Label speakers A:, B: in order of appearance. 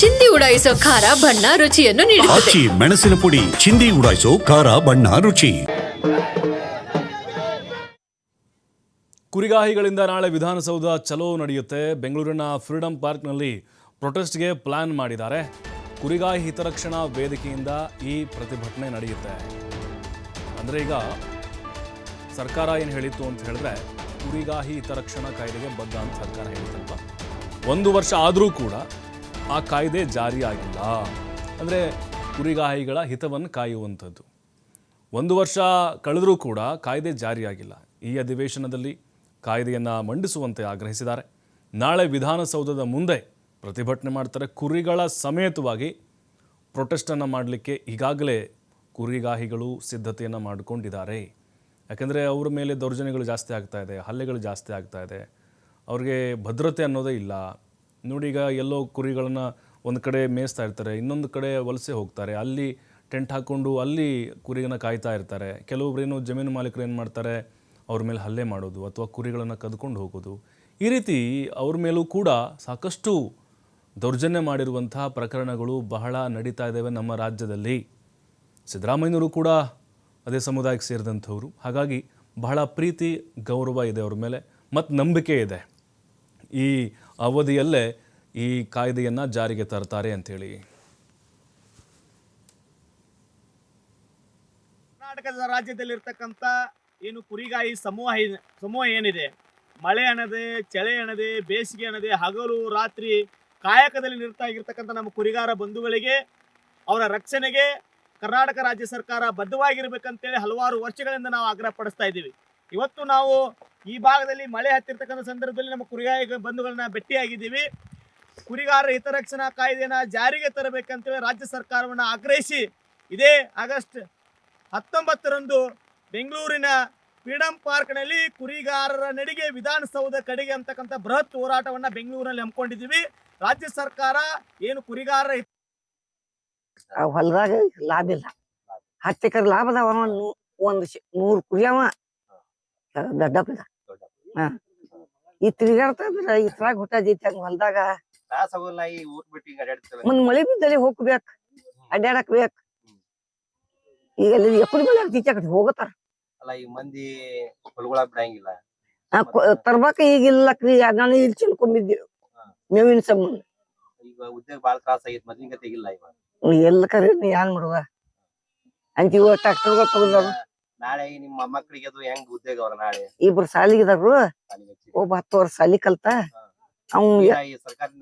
A: ಚಿಂದಿ ಉಡಾಯಿಸೋ ಖಾರ ಬಣ್ಣ ರುಚಿಯನ್ನು ನೀಡುತ್ತದೆ.
B: ಆಚಿ ಮೆಣಸಿನ ಪುಡಿ ಚಿಂದಿ ಉಡಾಯಿಸೋ ಖಾರ ಬಣ್ಣ ರುಚಿ.
C: ಕುರಿಗಾಹಿಗಳಿಂದ ನಾಳೆ ವಿಧಾನಸೌಧ ಚಲೋ ನಡೆಯುತ್ತೆ. ಬೆಂಗಳೂರಿನ ಫ್ರೀಡಂ ಪಾರ್ಕ್ನಲ್ಲಿ ಪ್ರೊಟೆಸ್ಟ್ಗೆ ಪ್ಲಾನ್ ಮಾಡಿದ್ದಾರೆ. ಕುರಿಗಾಹಿ ಹಿತರಕ್ಷಣಾ ವೇದಿಕೆಯಿಂದ ಈ ಪ್ರತಿಭಟನೆ ನಡೆಯುತ್ತೆ. ಅಂದರೆ ಈಗ ಸರ್ಕಾರ ಏನು ಹೇಳಿತ್ತು ಅಂತ ಹೇಳಿದ್ರೆ ಕುರಿಗಾಹಿ ಹಿತರಕ್ಷಣಾ ಕಾಯ್ದೆಗೆ ಬದ್ಧ ಅಂತ ಸರ್ಕಾರ ಹೇಳಿತ್ತಲ್ವ? ಒಂದು ವರ್ಷ ಆದರೂ ಕೂಡ ಆ ಕಾಯ್ದೆ ಜಾರಿಯಾಗಿಲ್ಲ. ಅಂದರೆ ಕುರಿಗಾಹಿಗಳ ಹಿತವನ್ನು ಕಾಯುವಂಥದ್ದು. ಒಂದು ವರ್ಷ ಕಳೆದರೂ ಕೂಡ ಕಾಯ್ದೆ ಜಾರಿಯಾಗಿಲ್ಲ. ಈ ಅಧಿವೇಶನದಲ್ಲಿ ಕಾಯ್ದೆಯನ್ನು ಮಂಡಿಸುವಂತೆ ಆಗ್ರಹಿಸಿದ್ದಾರೆ. ನಾಳೆ ವಿಧಾನಸೌಧದ ಮುಂದೆ ಪ್ರತಿಭಟನೆ ಮಾಡ್ತಾರೆ ಕುರಿಗಳ ಸಮೇತವಾಗಿ. ಪ್ರೊಟೆಸ್ಟನ್ನು ಮಾಡಲಿಕ್ಕೆ ಈಗಾಗಲೇ ಕುರಿಗಾಹಿಗಳು ಸಿದ್ಧತೆಯನ್ನು ಮಾಡಿಕೊಂಡಿದ್ದಾರೆ. ಯಾಕೆಂದರೆ ಅವರ ಮೇಲೆ ದೌರ್ಜನ್ಯಗಳು ಜಾಸ್ತಿ ಆಗ್ತಾ ಇದೆ, ಹಲ್ಲೆಗಳು ಜಾಸ್ತಿ ಆಗ್ತಾ ಇದೆ. ಅವ್ರಿಗೆ ಭದ್ರತೆ ಅನ್ನೋದೇ ಇಲ್ಲ. ನೋಡಿ ಈಗ ಎಲ್ಲೋ ಕುರಿಗಳನ್ನು ಒಂದು ಕಡೆ ಮೇಯಿಸ್ತಾ ಇರ್ತಾರೆ, ಇನ್ನೊಂದು ಕಡೆ ವಲಸೆ ಹೋಗ್ತಾರೆ. ಅಲ್ಲಿ ಟೆಂಟ್ ಹಾಕ್ಕೊಂಡು ಅಲ್ಲಿ ಕುರಿಗಳನ್ನ ಕಾಯ್ತಾ ಇರ್ತಾರೆ. ಕೆಲವೊಬ್ರೇನು ಜಮೀನು ಮಾಲೀಕರು ಏನು ಮಾಡ್ತಾರೆ, ಅವ್ರ ಮೇಲೆ ಹಲ್ಲೆ ಮಾಡೋದು ಅಥವಾ ಕುರಿಗಳನ್ನು ಕದ್ಕೊಂಡು ಹೋಗೋದು. ಈ ರೀತಿ ಅವ್ರ ಮೇಲೂ ಕೂಡ ಸಾಕಷ್ಟು ದೌರ್ಜನ್ಯ ಮಾಡಿರುವಂತಹ ಪ್ರಕರಣಗಳು ಬಹಳ ನಡೀತಾ ಇದ್ದಾವೆ ನಮ್ಮ ರಾಜ್ಯದಲ್ಲಿ. ಸಿದ್ದರಾಮಯ್ಯನವರು ಕೂಡ ಅದೇ ಸಮುದಾಯಕ್ಕೆ ಸೇರಿದಂಥವ್ರು. ಹಾಗಾಗಿ ಬಹಳ ಪ್ರೀತಿ, ಗೌರವ ಇದೆ ಅವ್ರ ಮೇಲೆ ಮತ್ತು ನಂಬಿಕೆ ಇದೆ. ಈ ಅವಧಿಯಲ್ಲೇ ಈ ಕಾಯ್ದೆಯನ್ನು ಜಾರಿಗೆ ತರ್ತಾರೆ ಅಂಥೇಳಿ
D: ಕರ್ನಾಟಕದ ರಾಜ್ಯದಲ್ಲಿರ್ತಕ್ಕಂಥ ಏನು ಕುರಿಗಾಯಿ ಸಮೂಹ ಸಮೂಹ ಏನಿದೆ? ಮಳೆ ಅನ್ನದೆ ಚಳಿ ಅನ್ನದೆ ಬೇಸಿಗೆ ಅನ್ನದೆ ಹಗಲು, ರಾತ್ರಿ ಕಾಯಕದಲ್ಲಿ ನಿರ್ತಾ ಆಗಿರ್ತಕ್ಕಂಥ ನಮ್ಮ ಕುರಿಗಾರ ಬಂಧುಗಳಿಗೆ ಅವರ ರಕ್ಷಣೆಗೆ ಕರ್ನಾಟಕ ರಾಜ್ಯ ಸರ್ಕಾರ ಬದ್ಧವಾಗಿರ್ಬೇಕಂತೇಳಿ ಹಲವಾರು ವರ್ಷಗಳಿಂದ ನಾವು ಆಗ್ರಹ ಪಡಿಸ್ತಾ ಇದ್ದೀವಿ. ಇವತ್ತು ನಾವು ಈ ಭಾಗದಲ್ಲಿ ಮಳೆ ಹತ್ತಿರ್ತಕ್ಕಂಥ ಸಂದರ್ಭದಲ್ಲಿ ನಮ್ಮ ಕುರಿಗಾಯಿ ಬಂಧುಗಳನ್ನ ಭೇಟಿಯಾಗಿದ್ದೀವಿ. ಕುರಿಗಾರರ ಹಿತರಕ್ಷಣಾ ಕಾಯ್ದೆನ ಜಾರಿಗೆ ತರಬೇಕಂತೇಳಿ ರಾಜ್ಯ ಸರ್ಕಾರವನ್ನು ಆಗ್ರಹಿಸಿ ಇದೇ ಆಗಸ್ಟ್ ಹತ್ತೊಂಬತ್ತರಂದು ಬೆಂಗಳೂರಿನ ಫ್ರೀಡಂ ಪಾರ್ಕ್ನಲ್ಲಿ ಕುರಿಗಾರರ ನಡಿಗೆ ವಿಧಾನಸೌಧ ಕಡೆಗೆ ಅಂತಕ್ಕಂಥ ಬೃಹತ್ ಹೋರಾಟವನ್ನ ಬೆಂಗಳೂರಿನಲ್ಲಿ ಹಮ್ಮಿಕೊಂಡಿದ್ದೀವಿ. ರಾಜ್ಯ ಸರ್ಕಾರ ಏನು ಕುರಿಗಾರರ
E: ಹೊಲದಾಗ ಲಾಭ ಇಲ್ಲ. ಹತ್ತು ಎಕರೆ ಲಾಭ ಅದಾವ ಒಂದ್ ಶ್- ಕುರಿ ದೊಡ್ಡಪ್ಪ ಇದ. ಹಾ. ಈ ತಿರ್ಗಾಡ್ತ ಇದ್ರ ಇದ್ರಾಗ ಹುಟ್ಟದೈತಿ ಹಂಗ ಹೊಲದಾಗ.
F: ತ್ರಾಸ ಆಗೋಲ್ಲ ಈ ಊರ್ ಬಿಟ್ಟು ಅಡ್ಯಾಡ್ತಿರಲ್ಲ.
E: ಮುಂದ್ ಮಳಿ ಬಿದ್ದಲ್ಲಿ ಹೋಗ್ಬೇಕ್ ಅಡ್ಡಾಡಕ್ ಬೇಕ್. ಈಗ ಅಲ್ಲಿ ಎಕ್ಕಡಿ ಮೇಲೆ ಈಚೆ ಹೋಗತಾರ.
F: ಅಲ್ಲ ಈ ಮಂದಿ ಹೊಲಗೊಳಗ್ ಬಿಡಂಗಿಲ್ಲ.
E: ತರ್ಬಾಕ ಈಗಿಲ್ಲ ಕ್ರಿ ನಾನು ಇಲ್ಲಿ ಚಿಲ್ಕೊಂಡಿದ್ದೀವಿ ಮೇವಿನ ಸಂಬಂಧ
F: ಈಗ ಉದ್ಯೋಗ ಬಾಳ ತ್ರಾಸ ಆಗೈತಿ ಮೊದ್ಲಿನ ಇವಾಗ.
E: ಎಲ್ಲ ಕರೆ ಏನ್ ಮಾಡುವ ಅಂತೀವ ಟ್ರಾಕ್ಟರ್ ತಗೊಂಡವ್ರು
F: ನಾಳೆ ನಿಮ್ಮ ಮಕ್ಕಳಿಗೆ ಅದು ಹೆಂಗ್ ಉದ್ಯೋಗ ಅವ್ರ ನಾಳೆ?
E: ಇಬ್ರು ಸಾಲಿಗಿದಾರು. ಒಬ್ಬ ಹತ್ತು ವರ್ಷ ಸಾಲಿ ಕಲ್ತ ಅವ್
F: ಈಗ ಈ ಸರ್ಕಾರದಿಂದ